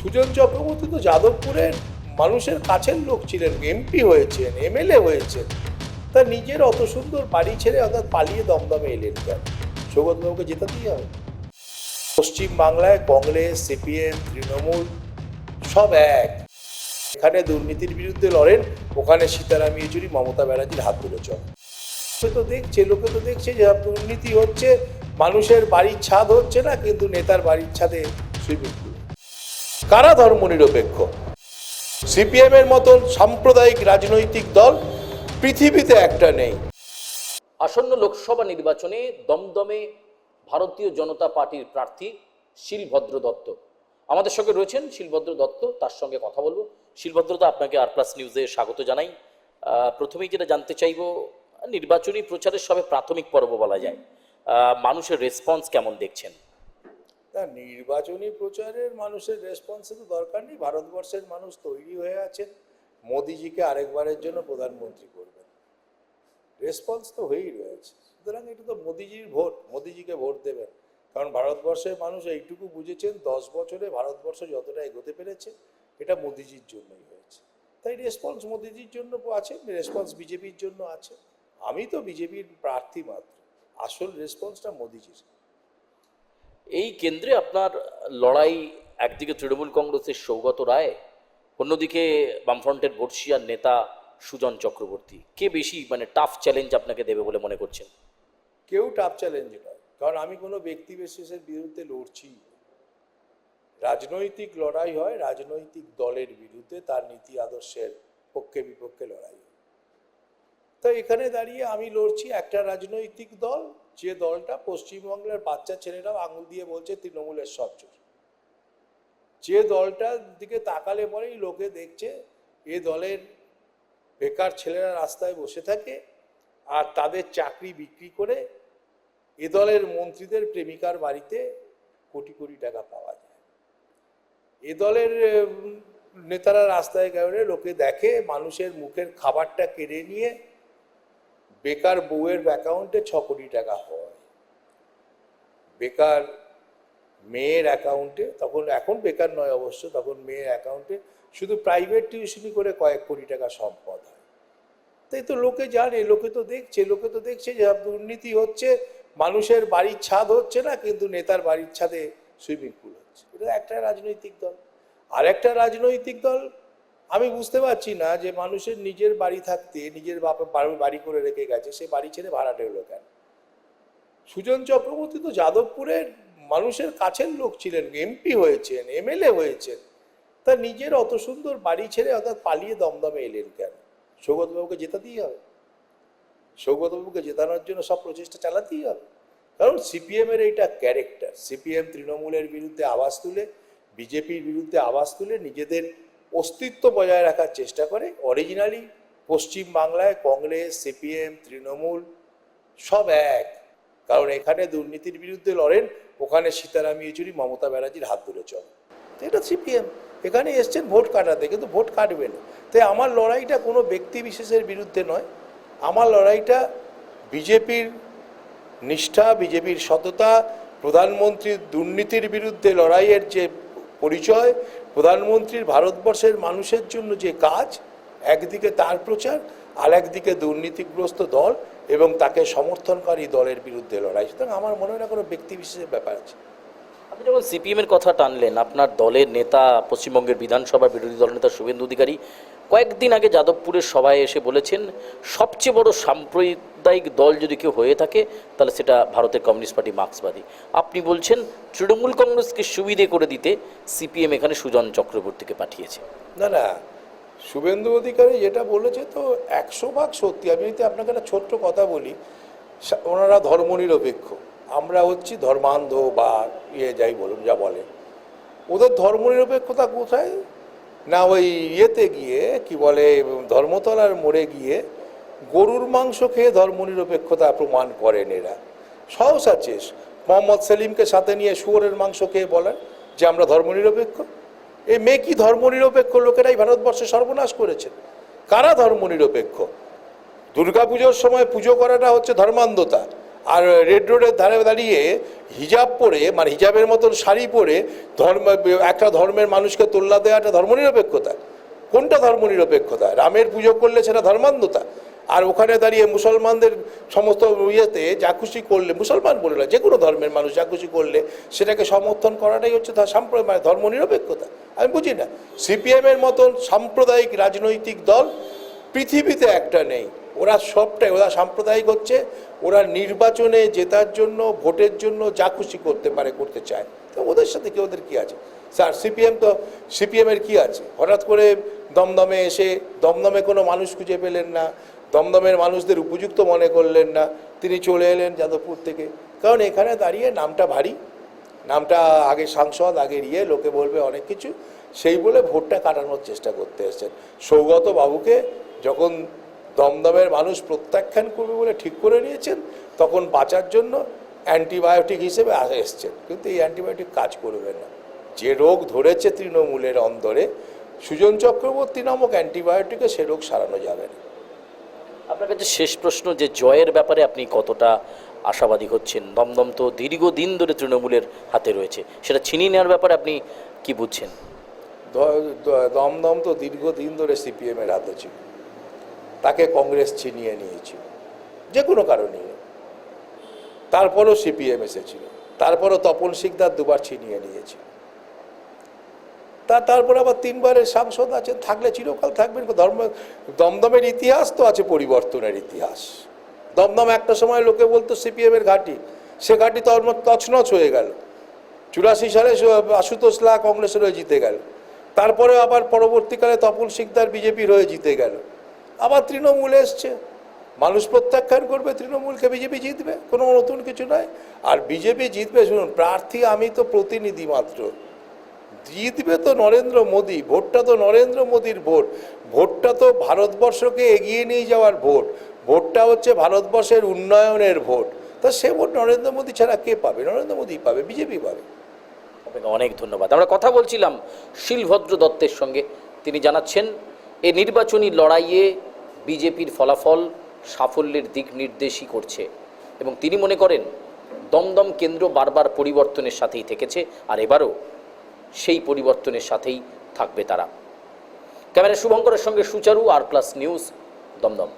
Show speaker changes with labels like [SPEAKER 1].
[SPEAKER 1] সুজন চক্রবর্তী তো যাদবপুরের মানুষের কাছের লোক ছিলেন এমপি হয়েছেন এমএলএ হয়েছেন। তা নিজের অত সুন্দর বাড়ি ছেড়ে অর্থাৎ পালিয়ে দমদমে এলেন কেন? সৌগতবাবুকে জেতাতেই হবে। পশ্চিম বাংলায় কংগ্রেস, সিপিএম, তৃণমূল সব এক। এখানে দুর্নীতির বিরুদ্ধে লড়েন, ওখানে সীতারাম ইয়েচুরি, মমতা ব্যানার্জির হাত ধরে চল। সে তো দেখছে, লোকে তো দেখছে যে দুর্নীতি হচ্ছে, মানুষের বাড়ির ছাদ হচ্ছে না, কিন্তু নেতার বাড়ির ছাদে সুইমিং পুল। কারা ধর্মনিরপেক্ষ সিপিএম এর মতন সাম্প্রদায়িক রাজনৈতিক দল পৃথিবীতে একটা নেই।
[SPEAKER 2] আসন্ন লোকসভা নির্বাচনে দমদমে ভারতীয় জনতা পার্টির প্রার্থী শিলভদ্র দত্ত। আমাদের সঙ্গে রয়েছেন শিলভদ্র দত্ত, তার সঙ্গে কথা বলব। শিলভদ্রদা আপনাকে আর প্লাস নিউজে স্বাগত জানাই। প্রথমেই যেটা জানতে চাইব, নির্বাচনী প্রচারের সবে প্রাথমিক পর্ব বলা যায়। মানুষের রেসপন্স কেমন দেখছেন?
[SPEAKER 1] না নির্বাচনী প্রচারের মানুষের রেসপন্সে তো দরকার নেই। ভারতবর্ষের মানুষ তৈরি হয়ে আছেন। মোদিজিকে আরেকবারের জন্য প্রধানমন্ত্রী করবেন। রেসপন্স তো হয়েই রয়েছে। সুতরাং এটা তো মোদিজির ভোট, মোদিজিকে ভোট দেবেন। কারণ ভারতবর্ষের মানুষ এইটুকু বুঝেছেন, দশ বছরে ভারতবর্ষ যতটা এগোতে পেরেছে, এটা মোদিজির জন্যই হয়েছে। তাই রেসপন্স মোদিজির জন্য আছে রেসপন্স বিজেপির জন্য আছে। আমি তো বিজেপির প্রার্থী মাত্র। আসল রেসপন্সটা মোদিজির।
[SPEAKER 2] এই কেন্দ্রে আপনার লড়াই, একদিকে তৃণমূল কংগ্রেসের সৌগত রায়, অন্যদিকে বামফ্রন্টের বর্ষিয়ার নেতা সুজন চক্রবর্তী। কে বেশি মানে টাফ চ্যালেঞ্জ আপনাকে দেবে বলে মনে করছেন?
[SPEAKER 1] কেউ টাফ চ্যালেঞ্জ নয়। কারণ আমি কোনো ব্যক্তি বিশেষের বিরুদ্ধে লড়ছি রাজনৈতিক লড়াই হয়, রাজনৈতিক দলের বিরুদ্ধে, তার নীতি আদর্শের পক্ষে বিপক্ষে লড়াই তো এখানে দাঁড়িয়ে আমি লড়ছি একটা রাজনৈতিক দল যে দলটা পশ্চিমবাংলার বাচ্চা ছেলেরাও আঙুল দিয়ে বলছে, তৃণমূলের সব চোর। যে দলটার দিকে তাকালে পরেই লোকে দেখছে, এ দলের বেকার ছেলেরা রাস্তায় বসে থাকে আর তাদের চাকরি বিক্রি করে এ দলের মন্ত্রীদের প্রেমিকার বাড়িতে কোটি কোটি টাকা পাওয়া যায়। এ দলের নেতারা রাস্তায় গেলে লোকে দেখে, মানুষের মুখের খাবারটা কেড়ে নিয়ে বেকার বউয়ের অ্যাকাউন্টে ছ কোটি টাকা হয়। বেকার মেয়ের অ্যাকাউন্টে, তখন, এখন বেকার নয় অবশ্য, তখন মেয়ের অ্যাকাউন্টে শুধু প্রাইভেট টিউশনি করে কয়েক কোটি টাকা সম্পদ হয়। তাই তো লোকে জানে, লোকে তো দেখছে, লোকে তো দেখছে যে দুর্নীতি হচ্ছে, মানুষের বাড়ির ছাদ হচ্ছে না, কিন্তু নেতার বাড়ির ছাদে সুইমিং পুল হচ্ছে। এটা একটা রাজনৈতিক দল। আর একটা রাজনৈতিক দল আমি বুঝতে পারছি না যে মানুষের নিজের বাড়ি থাকতে, নিজের বাপ, বাড়ি- করে রেখে গেছে, সে বাড়ি ছেড়ে ভাড়াটে হলো কেন? সুজন চক্রবর্তী তো যাদবপুরের মানুষের কাছের লোক ছিলেন এমপি হয়েছেন এমএলএ হয়েছেন। তা নিজের অত সুন্দর বাড়ি ছেড়ে অর্থাৎ পালিয়ে দমদমে এলেন কেন? সৌগতবাবুকে জেতাতেই হবে। সৌগতবাবুকে জেতানোর জন্য সব প্রচেষ্টা চালাতেই হবে। কারণ সিপিএম এর এইটা ক্যারেক্টার সিপিএম তৃণমূলের বিরুদ্ধে আওয়াজ তুলে বিজেপির বিরুদ্ধে আওয়াজ তুলে নিজেদের অস্তিত্ব বজায় রাখার চেষ্টা করে। অরিজিনালি পশ্চিম বাংলায় কংগ্রেস, সিপিএম, তৃণমূল সব এক। কারণ এখানে দুর্নীতির বিরুদ্ধে লড়েন, ওখানে সীতারাম ইয়েচুরি, মমতা ব্যানার্জির হাত ধরে চলে। এটা সিপিএম। এখানে এসছেন ভোট কাটাতে, কিন্তু ভোট কাটবে না। তাই আমার লড়াইটা কোনো ব্যক্তি বিশেষের বিরুদ্ধে নয়। আমার লড়াইটা বিজেপির নিষ্ঠা, বিজেপির সততা, প্রধানমন্ত্রীর দুর্নীতির বিরুদ্ধে লড়াইয়ের যে পরিচয় প্রধানমন্ত্রীর ভারতবর্ষের মানুষের জন্য যে কাজ, একদিকে তার প্রচার আর একদিকে দুর্নীতিগ্রস্ত দল এবং তাকে সমর্থনকারী দলের বিরুদ্ধে লড়াই। সুতরাং আমার মনে হয় না কোনো ব্যক্তি বিশেষের ব্যাপার আছে।
[SPEAKER 2] আপনি যখন সিপিএমের কথা টানলেন, আপনার দলের নেতা, পশ্চিমবঙ্গের বিধানসভা বিরোধী দলনেতা শুভেন্দু অধিকারী কয়েকদিন আগে যাদবপুরের সভায় এসে বলেছেন, সবচেয়ে বড় সাম্প্রদায়িক দল যদি কেউ হয়ে থাকে, তাহলে সেটা ভারতের কমিউনিস্ট পার্টি মার্ক্সবাদী। আপনি বলছেন, তৃণমূল কংগ্রেসকে সুবিধে করে দিতে সিপিএম এখানে সুজন চক্রবর্তীকে পাঠিয়েছে।
[SPEAKER 1] না না, শুভেন্দু অধিকারী যেটা বলেছে তো একশো ভাগ সত্যি। আমি যদি আপনাকে একটা ছোট্ট কথা বলি ওনারা ধর্মনিরপেক্ষ। আমরা হচ্ছি ধর্মান্ধ বা ইয়ে যাই বলুন, যা বলে। ওদের ধর্মনিরপেক্ষতা কোথায়? না, ওই ইয়েতে গিয়ে, কি বলে, ধর্মতলার মোড়ে গিয়ে গরুর মাংস খেয়ে ধর্মনিরপেক্ষতা প্রমাণ করেন এরা। সহজ আছে মোহাম্মদ সেলিমকে সাথে নিয়ে শুয়োরের মাংস খেয়ে বলেন যে, আমরা ধর্মনিরপেক্ষ। এই মেয়ে কি ধর্মনিরপেক্ষ? লোকেরাই ভারতবর্ষে সর্বনাশ করেছেন কারা ধর্মনিরপেক্ষ? দুর্গাপুজোর সময় পুজো করাটা হচ্ছে ধর্মান্ধতা। আর রেড রোডের ধারে দাঁড়িয়ে হিজাব পরে মানে হিজাবের মতন শাড়ি পরে ধর্ম, একটা ধর্মের মানুষকে তোল্লা দেওয়াটা ধর্মনিরপেক্ষতা। কোনটা ধর্মনিরপেক্ষতা? রামের পুজো করলে সেটা ধর্মান্ধতা। আর ওখানে দাঁড়িয়ে মুসলমানদের সমস্ত ইয়েতে যা খুশি করলে, মুসলমান বলে না, যে কোনো ধর্মের মানুষ যা খুশি করলে সেটাকে সমর্থন করাটাই হচ্ছে তার সাম্প্রদায় মানে ধর্মনিরপেক্ষতা। আমি বুঝি না। সিপিএমের মতন সাম্প্রদায়িক রাজনৈতিক দল পৃথিবীতে একটা নেই। ওরা সবটাই, ওরা সাম্প্রদায়িক হচ্ছে, ওরা নির্বাচনে জেতার জন্য, ভোটের জন্য যা খুশি করতে পারে, করতে চায়। তো ওদের সাথে কি, ওদের কি আছে? স্যার, সিপিএম তো সিপিএমের কি আছে? হঠাৎ করে দমদমে এসে, দমদমে কোনো মানুষ খুঁজে পেলেন না, দমদমের মানুষদের উপযুক্ত মনে করলেন না, তিনি চলে এলেন যাদবপুর থেকে। কারণ এখানে দাঁড়িয়ে নামটা ভারী, নামটা আগে সাংসদ, আগে ইয়ে লোকে বলবে অনেক কিছু, সেই বলে ভোটটা কাটানোর চেষ্টা করতে এসেছেন। সৌগত বাবুকে যখন দমদমের মানুষ প্রত্যাখ্যান করবে বলে ঠিক করে নিয়েছেন তখন বাঁচার জন্য অ্যান্টিবায়োটিক হিসেবে এসছেন। কিন্তু এই অ্যান্টিবায়োটিক কাজ করবে না। যে রোগ ধরেছে তৃণমূলের অন্দরে সুজন চক্রবর্তী নামক অ্যান্টিবায়োটিকে সে রোগ সারানো যাবে না।
[SPEAKER 2] আপনার কাছে শেষ প্রশ্ন যে জয়ের ব্যাপারে আপনি কতটা আশাবাদী হচ্ছেন? দমদম তো দীর্ঘদিন ধরে তৃণমূলের হাতে রয়েছে। সেটা ছিনিয়ে নেওয়ার ব্যাপারে আপনি কি বুঝছেন?
[SPEAKER 1] দমদম তো দীর্ঘদিন ধরে সিপিএমের হাতে ছিল। তাকে কংগ্রেস ছিনিয়ে নিয়েছিল, যে কোনো কারণে। তারপরও সিপিএম এসেছিল, তারপরও তপন সিকদার দুবার ছিনিয়ে নিয়েছিল। তা তারপর আবার তিনবারের সাংসদ আছেন থাকলে চিরকাল থাকবেন ধর্ম, দমদমের ইতিহাস তো আছে পরিবর্তনের ইতিহাস। দমদম একটা সময় লোকে বলতো সিপিএমের ঘাঁটি, সে ঘাঁটি তো তছনছ হয়ে গেল। চুরাশি সালে আশুতোষ লা কংগ্রেসের হয়ে জিতে গেল। তারপরে আবার পরবর্তীকালে তপন সিকদার বিজেপির হয়ে জিতে গেল। আবার তৃণমূল এসছে। মানুষ প্রত্যাখ্যান করবে, তৃণমূলকে বিজেপি জিতবে, কোনো নতুন কিছু নয় আর বিজেপি জিতবে, শুনুন, প্রার্থী আমি তো প্রতিনিধি মাত্র। জিতবে তো নরেন্দ্র মোদী, ভোটটা তো নরেন্দ্র মোদীর ভোট। ভোটটা তো ভারতবর্ষকে এগিয়ে নিয়ে যাওয়ার ভোট। ভোটটা হচ্ছে ভারতবর্ষের উন্নয়নের ভোট। তা সে ভোট নরেন্দ্র মোদী ছাড়া কে পাবে? নরেন্দ্র মোদী পাবে, বিজেপি পাবে।
[SPEAKER 2] আপনাকে অনেক ধন্যবাদ। আমরা কথা বলছিলাম শিলভদ্র দত্তের সঙ্গে। তিনি জানাচ্ছেন এ নির্বাচনী লড়াইয়ে বিজেপির ফলাফল সাফল্যের দিক নির্দেশই করছে এবং তিনি মনে করেন, দমদম কেন্দ্র বারবার পরিবর্তনের সাথেই থেকেছে আর এবারও সেই পরিবর্তনের সাথেই থাকবে তারা। ক্যামেরা শুভঙ্করের সঙ্গে সুচারু, আর প্লাস নিউজ, দমদম।